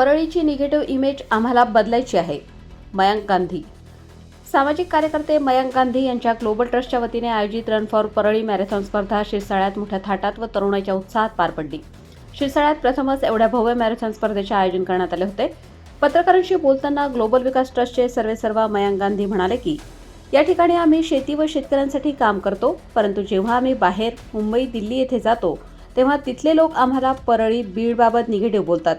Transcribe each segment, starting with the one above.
परळीची negative image आम्हाला बदलायची आहे. मयांक गांधी. सामाजिक कार्यकर्ते मयांक गांधी यांच्या ग्लोबल ट्रस्टच्या वतीने आयोजित रन फॉर परळी मॅरेथॉन स्पर्धा शिरसाळ्यात मोठ्या थाटात व तरुणाच्या उत्साहात पार पडली. शिरसाळ्यात प्रथमच एवढ्या भव्य मॅरेथॉन स्पर्धेचे आयोजन करण्यात आले होते. पत्रकारांशी बोलताना ग्लोबल विकास ट्रस्टचे सर्वेसर्वा मयांक गांधी म्हणाले की या ठिकाणी आम्ही शेती व शेतकऱ्यांसाठी काम करतो परंतु जेव्हा आम्ही बाहेर मुंबई दिल्ली येथे जातो तेव्हा तिथले लोक आम्हाला परळी बीडबाबत निगेटिव्ह बोलतात.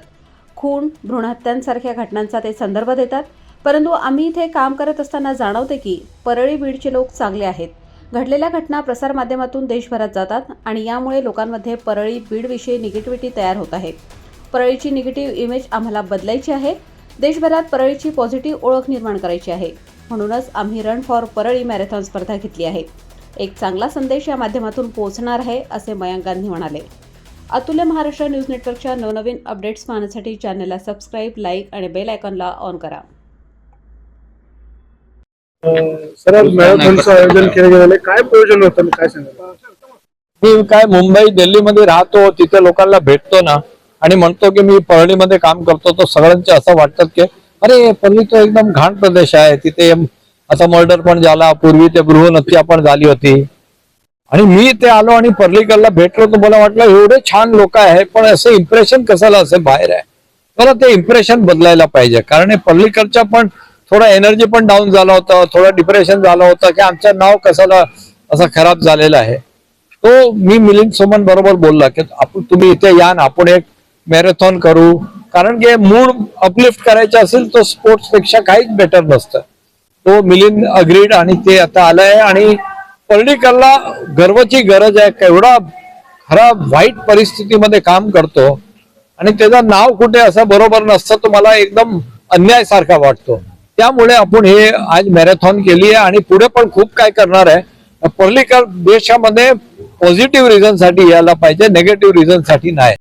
खून भ्रूणहत्यांसारख्या घटनांचा ते संदर्भ देतात. परंतु आम्ही इथे काम करत असताना जाणवते की परळी बीडचे लोक चांगले आहेत. घडलेल्या घटना प्रसारमाध्यमातून देशभरात जातात आणि यामुळे लोकांमध्ये परळी बीडविषयी निगेटिव्हिटी तयार होत आहे. परळीची निगेटिव्ह इमेज आम्हाला बदलायची आहे. देशभरात परळीची पॉझिटिव्ह ओळख निर्माण करायची आहे. म्हणूनच आम्ही रन फॉर परळी मॅरेथॉन स्पर्धा घेतली आहे. एक चांगला संदेश या माध्यमातून पोहोचणार आहे असे मयांक गांधी म्हणाले. अतुल्य महाराष्ट्र न्यूज नेटवर्कच्या नवनवीन अपडेट्स पाहण्यासाठी चॅनलला सबस्क्राईब लाईक आणि बेल आयकॉनला ऑन करा. सर मॅरेथॉनचं आयोजन केलं गेलेलं आहे. काय प्रयोजन होतं? आणि काय मी काय मुंबई दिल्लीमध्ये राहतो तिथे लोकांना भेटतो ना आणि म्हणतो की मी परळीमध्ये काम करतो तर सगळ्यांचे असं वाटतं की अरे परळी तो एकदम घाण प्रदेश आहे. तिथे आता मर्डर पण झाला पूर्वी ते गृहनत्या पण झाली होती. आणि मी ते आलो आणि पर्लीकरला भेटलो तर मला वाटलं एवढे छान लोक आहे पण असं इम्प्रेशन कशाला असेल बाहेर आहे? मला ते इम्प्रेशन बदलायला पाहिजे. कारण हे पर्लीकरच्या पण थोडा एनर्जी पण डाऊन झाला होता थोडा डिप्रेशन झालं होतं की आमचं नाव कशाला असं खराब झालेलं आहे? तो मी मिलिंद सोमन बरोबर बोलला की आपण तुम्ही इथे या ना आपण एक मॅरेथॉन करू. कारण की मूड अपलिफ्ट करायचं असेल तर स्पोर्ट्सपेक्षा काहीच बेटर नसतं. तो मिलिंद अग्रीड आणि ते आता आलंय आणि पर्लीकरला गर्वाची गरज आहे केवढा खरा वाईट परिस्थितीमध्ये काम करतो. आणि त्याचं नाव कुठे असं बरोबर नसतं तुम्हाला एकदम अन्याय सारखा वाटतो. त्यामुळे आपण हे आज मॅरेथॉन केली आहे आणि पुढे पण खूप काय करणार आहे. पर्लीकर देशामध्ये पॉझिटिव्ह रिझनसाठी यायला पाहिजे नेगेटिव्ह रिझनसाठी नाही.